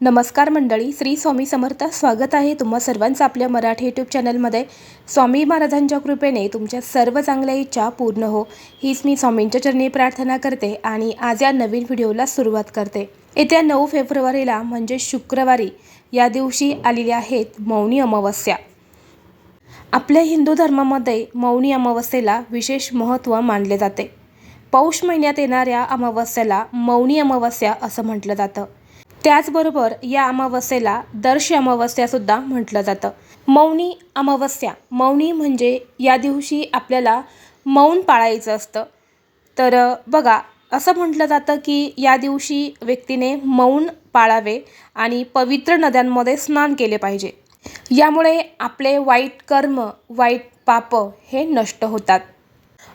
नमस्कार मंडळी श्री स्वामी समर्थ स्वागत आहे तुम्हा सर्वांचं आपल्या मराठी यूट्यूब चॅनलमध्ये स्वामी महाराजांच्या कृपेने तुमच्या सर्व चांगल्या इच्छा पूर्ण हो. हीच मी स्वामींच्या चरणी प्रार्थना करते आणि आज या नवीन व्हिडिओला सुरुवात करते. येत्या नऊ फेब्रुवारीला म्हणजे शुक्रवारी या दिवशी आलेली आहेत मौनी अमावस्या. आपल्या हिंदू धर्मामध्ये मौनी अमावस्येला विशेष महत्त्व मानले जाते. पौष महिन्यात येणाऱ्या अमावस्येला मौनी अमावस्या असं म्हटलं जातं. त्याचबरोबर या अमावस्येला दर्श अमावस्यासुद्धा म्हटलं जातं. मौनी अमावस्या मौनी म्हणजे या दिवशी आपल्याला मौन पाळायचं असतं. तर बघा असं म्हटलं जातं की या दिवशी व्यक्तीने मौन पाळावे आणि पवित्र नद्यांमध्ये स्नान केले पाहिजे. यामुळे आपले वाईट कर्म वाईट पाप हे नष्ट होतात.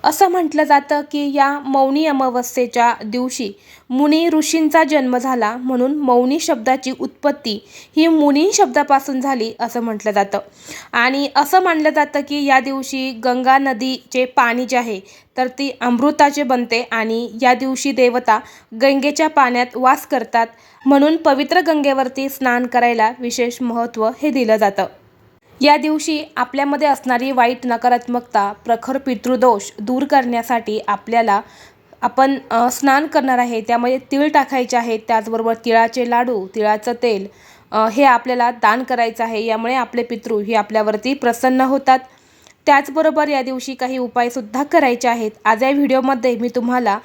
असं म्हटलं जातं की या मौनी अमावस्येच्या दिवशी मुनी ऋषींचा जन्म झाला म्हणून मौनी शब्दाची उत्पत्ती ही मुनी शब्दापासून झाली असं म्हटलं जातं. आणि असं मानलं जातं की या दिवशी गंगा नदीचे पाणी जे आहे तर ती अमृताचे बनते आणि या दिवशी देवता गंगेच्या पाण्यात वास करतात म्हणून पवित्र गंगेवरती स्नान करायला विशेष महत्त्व हे दिलं जातं. या दिवशी आपल्यामध्ये असणारी वाईट नकारात्मकता प्रखर पितृदोष दूर करण्यासाठी आपल्याला आपण स्नान करणार आहे त्यामध्ये तिळ टाकायचे आहेत त्याचबरोबर तिळाचे लाडू तिळाचं तेल हे आपल्याला दान करायचं आहे यामुळे आपले पितृ हे आपल्यावरती प्रसन्न होतात. त्याचबरोबर या दिवशी काही उपायसुद्धा करायचे आहेत. आज या व्हिडिओमध्ये मी तुम्हाला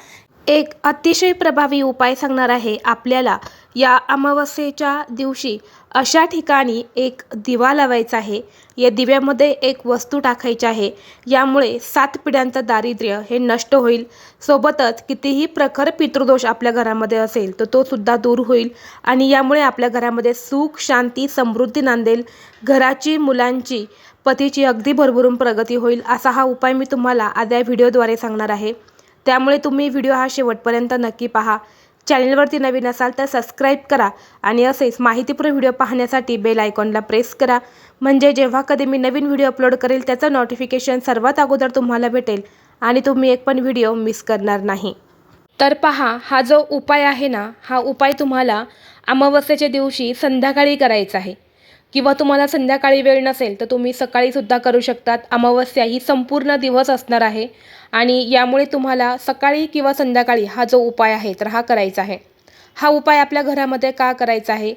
एक अतिशय प्रभावी उपाय सांगणार आहे आपल्याला. या अमावस्येच्या दिवशी अशा ठिकाणी एक दिवा लावायचा आहे. या दिव्यामध्ये एक वस्तू टाकायची आहे. यामुळे सात पिढ्यांचं दारिद्र्य हे नष्ट होईल. सोबतच कितीही प्रखर पितृदोष आपल्या घरामध्ये असेल तर तो सुद्धा दूर होईल आणि यामुळे आपल्या घरामध्ये सुख शांती समृद्धी नांदेल. घराची मुलांची पतीची अगदी भरभरून प्रगती होईल असा हा उपाय मी तुम्हाला आज या व्हिडिओद्वारे सांगणार आहे. त्यामुळे तुम्ही व्हिडिओ हा शेवटपर्यंत नक्की पहा. चॅनलवरती नवीन असाल तर सबस्क्राईब करा आणि असेच माहितीपूर्ण व्हिडिओ पाहण्यासाठी बेल आयकॉनला प्रेस करा. म्हणजे जेव्हा कधी मी नवीन व्हिडिओ अपलोड करेल त्याचं नोटिफिकेशन सर्वात अगोदर तुम्हाला भेटेल आणि तुम्ही एक पण व्हिडिओ मिस करणार नाही. तर पहा हा जो उपाय आहे ना हा उपाय तुम्हाला अमावस्येच्या दिवशी संध्याकाळी करायचा आहे. किंवा तुम्हाला संध्याकाळी वेळ नसेल तर तुम्ही सकाळीसुद्धा करू शकतात. अमावस्या ही संपूर्ण दिवस असणार आहे आणि यामुळे तुम्हाला सकाळी किंवा संध्याकाळी हा जो उपाय आहे तर हा करायचा आहे. हा उपाय आपल्या घरामध्ये का करायचा आहे?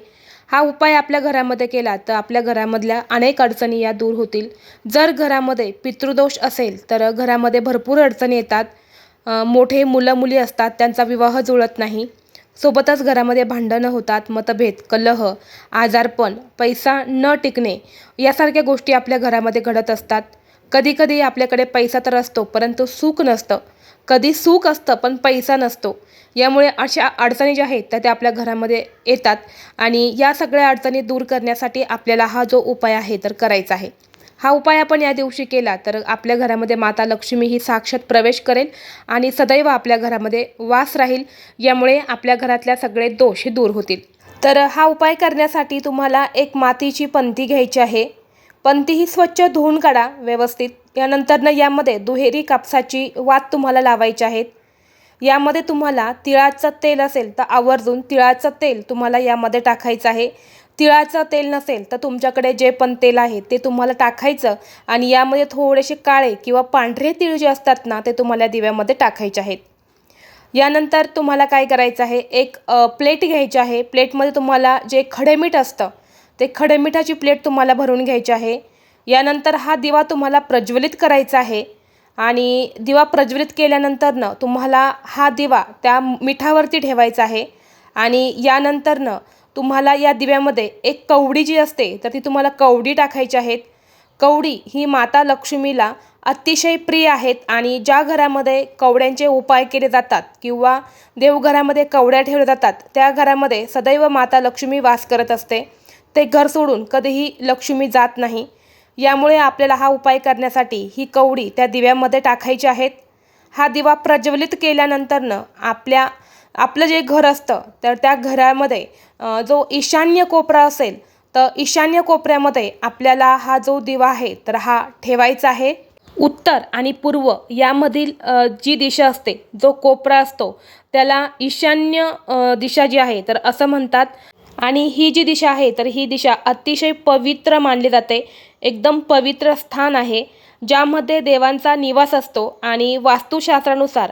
हा उपाय आपल्या घरामध्ये केला तर आपल्या घरामधल्या अनेक अडचणी या दूर होतील. जर घरामध्ये पितृदोष असेल तर घरामध्ये भरपूर अडचणी येतात. मोठे मुलं मुली असतात त्यांचा विवाह जुळत नाही. सोबतच घरामध्ये भांडणं होतात मतभेद कलह आजारपण पैसा न टिकणे यासारख्या गोष्टी आपल्या घरामध्ये घडत असतात. कधीकधी आपल्याकडे पैसा तर असतो परंतु सुख नसतं. कधी सुख असतं पण पैसा नसतो. यामुळे अशा अडचणी ज्या आहेत त्या त्या आपल्या घरामध्ये येतात आणि या सगळ्या अडचणी दूर करण्यासाठी आपल्याला हा जो उपाय आहे तर करायचा आहे. हा उपाय आपण या दिवशी केला तर आपल्या घरामध्ये माता लक्ष्मी ही साक्षात प्रवेश करेल आणि सदैव आपल्या घरामध्ये वास राहील यामुळे आपल्या घरातल्या सगळे दोष हे दूर होतील. तर हा उपाय करण्यासाठी तुम्हाला एक मातीची पंती घ्यायची आहे. पंती ही स्वच्छ धुवून काढा व्यवस्थित. यानंतरनं यामध्ये दुहेरी कापसाची वात तुम्हाला लावायची आहेत यामध्ये तुम्हाला तिळाचं तेल असेल तर आवर्जून तिळाचं तेल तुम्हाला यामध्ये टाकायचं आहे. तिळाचं तेल नसेल तर तुमच्याकडे जे पण तेल आहे ते तुम्हाला टाकायचं आणि यामध्ये थोडेसे काळे किंवा पांढरे तीळ जे असतात ना ते तुम्हाला दिव्यामध्ये टाकायचे आहेत. यानंतर तुम्हाला काय करायचं आहे एक प्लेट घ्यायची आहे. प्लेटमध्ये तुम्हाला जे खडेमीठ असतं ते खडेमिठाची प्लेट तुम्हाला भरून घ्यायची आहे. यानंतर हा दिवा तुम्हाला प्रज्वलित करायचा आहे आणि दिवा प्रज्वलित केल्यानंतरनं तुम्हाला हा दिवा त्या मिठावरती ठेवायचा आहे आणि यानंतरनं तुम्हाला या दिव्यामध्ये एक कवडी जी असते तर ती तुम्हाला कवडी टाकायची आहेत. कवडी ही माता लक्ष्मीला अतिशय प्रिय आहेत आणि ज्या घरामध्ये कवड्यांचे उपाय केले जातात किंवा देवघरामध्ये कवड्या ठेवल्या जातात त्या घरामध्ये सदैव माता लक्ष्मी वास करत असते. ते घर सोडून कधीही लक्ष्मी जात नाही. यामुळे आपल्याला हा उपाय करण्यासाठी ही कवडी त्या दिव्यामध्ये टाकायची आहेत. हा दिवा प्रज्वलित केल्यानंतरनं आपल्या आपलं जे घर असतं तर त्या घरामध्ये जो ईशान्य कोपरा असेल तर ईशान्य कोपऱ्यामध्ये आपल्याला हा जो दिवा आहे तर हा ठेवायचा आहे. उत्तर आणि पूर्व यामधील जी दिशा असते जो कोपरा असतो त्याला ईशान्य दिशा जी आहे तर असं म्हणतात. आणि ही जी दिशा आहे तर ही दिशा अतिशय पवित्र मानली जाते. एकदम पवित्र स्थान आहे. ज्यामध्ये देवांचा निवास असतो आणि वास्तुशास्त्रानुसार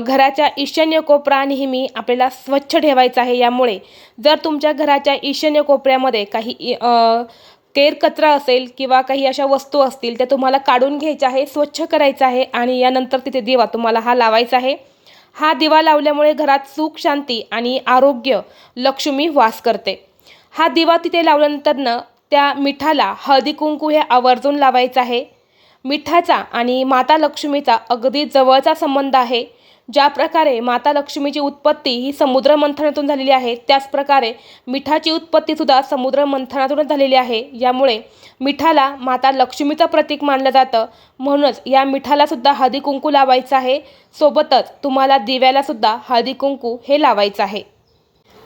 घराच्या ईशान्य कोपरा नेहमी आपल्याला स्वच्छ ठेवायचा आहे. यामुळे जर तुमच्या घराच्या ईशान्य कोपऱ्यामध्ये काही इ- केर कचरा असेल किंवा काही अशा वस्तू असतील त्या तुम्हाला काढून घ्यायच्या आहे स्वच्छ करायचं आहे आणि यानंतर तिथे दिवा तुम्हाला हा लावायचा आहे. हा दिवा लावल्यामुळे घरात सुख शांती आणि आरोग्य लक्ष्मी वास करते. हा दिवा तिथे लावल्यानंतरनं त्या मिठाला हळदी कुंकू हे आवर्जून लावायचं आहे. मिठाचा आणि माता लक्ष्मीचा अगदी जवळचा संबंध आहे. ज्या प्रकारे माता लक्ष्मीची उत्पत्ती ही समुद्र मंथनातून झालेली आहे त्याच प्रकारे मिठाची उत्पत्तीसुद्धा समुद्र मंथनातूनच झालेली आहे. यामुळे मिठाला माता लक्ष्मीचं प्रतीक मानलं जातं. म्हणूनच या मिठाला सुद्धा हळदी कुंकू लावायचं आहे. सोबतच तुम्हाला दिव्यालासुद्धा हळदीकुंकू हळदी कुंकू हे लावायचं आहे.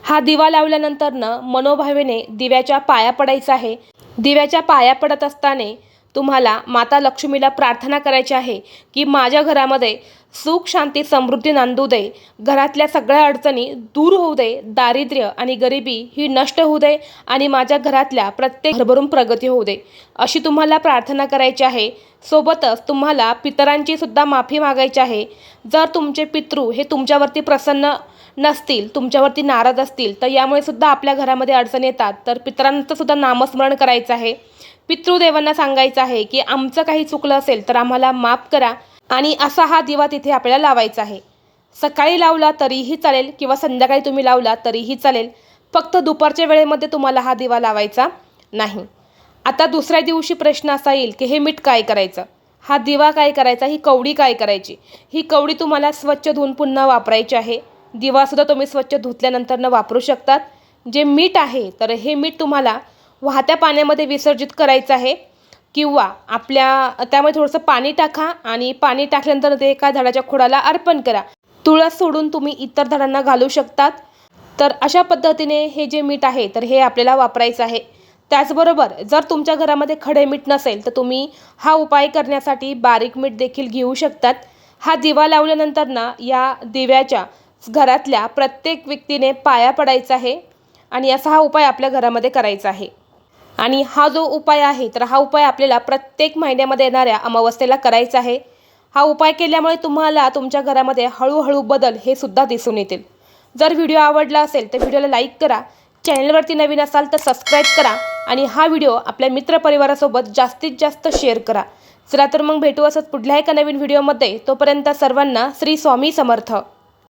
हा दिवा लावल्यानंतरनं मनोभावेने दिव्याच्या पाया पडायचा आहे. दिव्याच्या पाया पडत असताना तुम्हाला माता लक्ष्मीला प्रार्थना करायची आहे की माझ्या घरामध्ये सुख शांती समृद्धी नांदू दे. घरातल्या सगळ्या अडचणी दूर होऊ दे. दारिद्र्य आणि गरिबी ही नष्ट होऊ दे आणि माझ्या घरातल्या प्रत्येक भरभरून प्रगती होऊ दे. अशी तुम्हाला प्रार्थना करायची आहे. सोबतच तुम्हाला पितरांची सुद्धा माफी मागायची आहे. जर तुमचे पितृ हे तुमच्यावरती प्रसन्न नसतील तुमच्यावरती नाराज असतील तर यामुळे सुद्धा आपल्या घरामध्ये अडचण येतात. तर पितरांचं सुद्धा नामस्मरण करायचं आहे. पितृदेवांना सांगायचं आहे की आमचं काही चुकलं असेल तर आम्हाला माफ करा. आणि असा हा दिवा तिथे आपल्याला लावायचा आहे. सकाळी लावला तरीही चालेल किंवा संध्याकाळी तुम्ही लावला तरीही चालेल. फक्त दुपारच्या वेळेमध्ये तुम्हाला हा दिवा लावायचा नाही. आता दुसऱ्या दिवशी प्रश्न असा येईल की हे मीठ काय करायचं? हा दिवा काय करायचा? ही कवडी काय करायची? ही कवडी तुम्हाला स्वच्छ धुवून पुन्हा वापरायची आहे. दिवासुद्धा तुम्ही स्वच्छ धुतल्यानंतरनं वापरू शकतात. जे मीठ आहे तर हे मीठ तुम्हाला वाहत्या पाण्यामध्ये विसर्जित करायचं आहे. किंवा आपल्या त्यामध्ये थोडंसं पाणी टाका आणि पाणी टाकल्यानंतर ते एका झाडाच्या खोडाला अर्पण करा. तुळस सोडून तुम्ही इतर झाडांना घालू शकतात. तर अशा पद्धतीने हे जे मीठ आहे तर हे आपल्याला वापरायचं आहे. त्याचबरोबर जर तुमच्या घरामध्ये खडे मीठ नसेल तर तुम्ही हा उपाय करण्यासाठी बारीक मीठ देखील घेऊ शकतात. हा दिवा लावल्यानंतर ना या दिव्याच्या घरातल्या प्रत्येक व्यक्तीने पाया पडायचा आहे आणि असा हा उपाय आपल्या घरामध्ये करायचा आहे. आणि हा जो उपाय आहे तर हा उपाय आपल्याला प्रत्येक महिन्यामध्ये येणाऱ्या अमावस्येला करायचा आहे. हा उपाय केल्यामुळे तुम्हाला तुमच्या घरामध्ये हळूहळू बदल हे सुद्धा दिसून येतील. जर व्हिडिओ आवडला असेल तर व्हिडिओला लाईक करा. चॅनलवरती नवीन असाल तर सबस्क्राईब करा. आणि हा व्हिडिओ आपल्या मित्रपरिवारासोबत जास्तीत जास्त शेअर करा. चला तर मग भेटू असंच पुढल्या एका नवीन व्हिडिओमध्ये. तोपर्यंत सर्वांना श्री स्वामी समर्थ.